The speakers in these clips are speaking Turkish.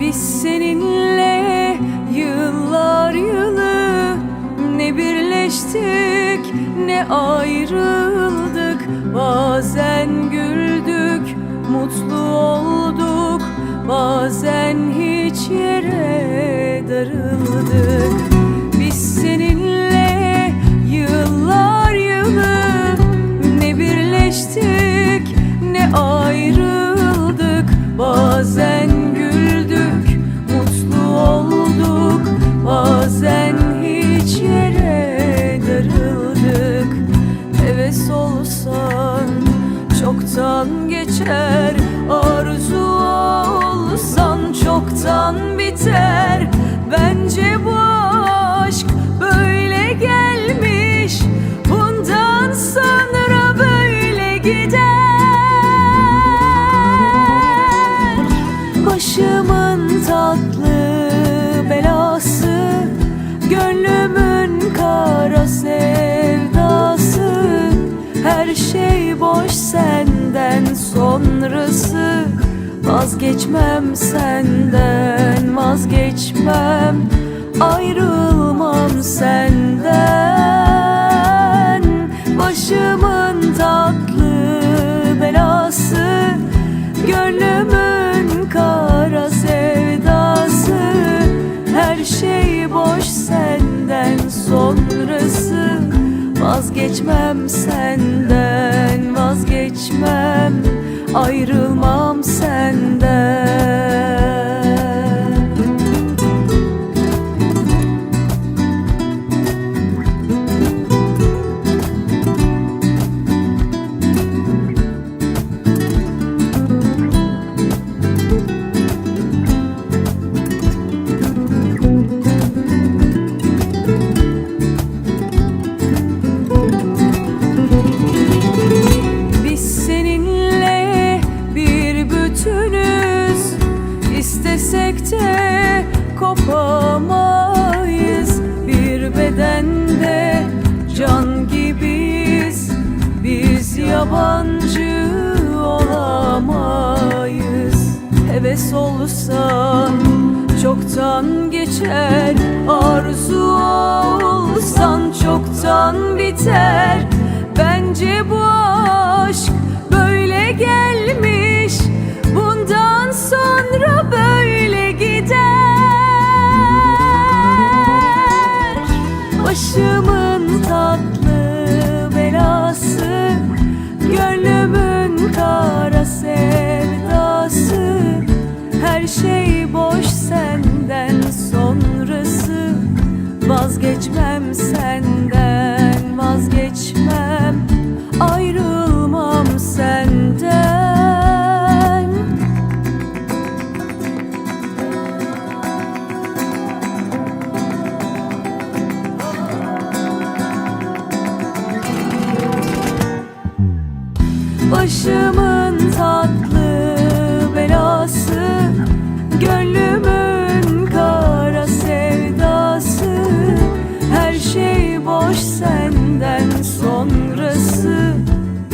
Biz seninle yıllar yılı Ne birleştik ne ayrıldık. Bazen güldük mutlu olduk. Bazen hiç yere darıldık. Biz seninle yıllar yılı Ne birleştik ne ayrıldık. Bazen çoktan geçer Arzu olsan çoktan biter. Bence bu Vazgeçmem senden vazgeçmem. Ayrılmam senden. Başımın tatlı belası Gönlümün kara sevdası. Her şey boş senden sonrası. Vazgeçmem senden vazgeçmem. Ayrılmam yabancı olamayız. Heves olsan çoktan geçer. Arzu olsan çoktan biter Vazgeçmem senden boş senden sonrası.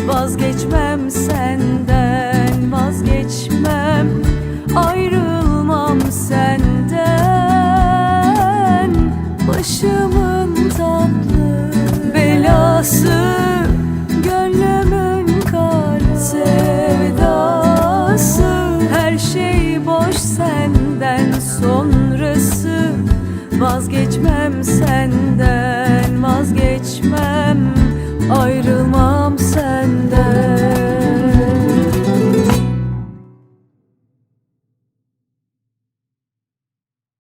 Vazgeçmem senden vazgeçmem. Ayrılmam senden. Başımın tatlı belası. Gönlümün kara sevdası. Her şey boş senden sonrası. Vazgeçmem senden